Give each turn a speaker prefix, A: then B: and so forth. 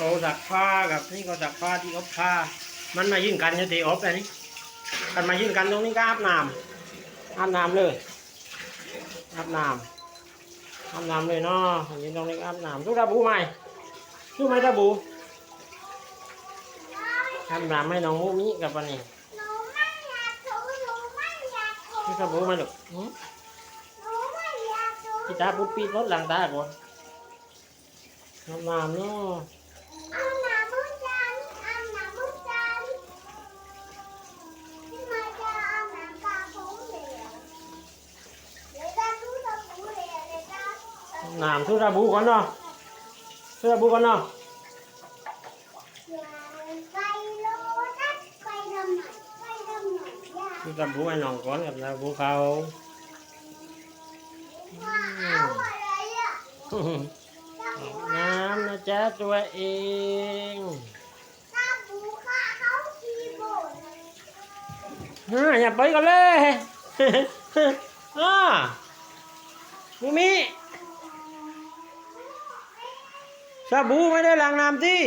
A: โตสักผ้ากับนี่ก็สักผ้าที่อบผ้า มันมายื่นกันอยู่ที่อบอันนี้กันมายื่นกันตรงนี้ก็อาบน้ำอาบน้ำเลยอาบน้ำอาบน้ำเลยเนาะยืนตรงนี้อาบน้ำทุกตาบูไหมทุกไหมตาบูอาบน้ำให้น้องมูมิกับปันนี้
B: หนูไม่ากถูหนูไม่อยากถู
A: ทุกตาบูมาลูกหืม
B: หนูไม่อยากถู
A: พี่ตาปุ๊บปีรถหลังตาก่อนอาบน้ำเนาะ
B: เอาหนาบุญจันทร์เอาหนาบุญจันทร์ที่มาจะเอาหนากาฟูเหลวเดี๋ยวจะดูตะปูเหลวเดี๋ยวจะ
A: อาบ น้ำทุกตาบูก่อนเนาะทุกตาบูก่อนเนาะ
B: อย่าไปโลตัสไปทำไมไปทำไมอย่า
A: ทุกตาบูให้น้องก่อนกับตาบูเขา
B: ว่เอา
A: น้ำนะจ๊ะตัวเอง
B: ตะปูฆ่าเขาคีโบด
A: ฮ่าอย่าไปกันเลยฮ่ามูมิ ชาบูไม่ได้ล้างน้ำที่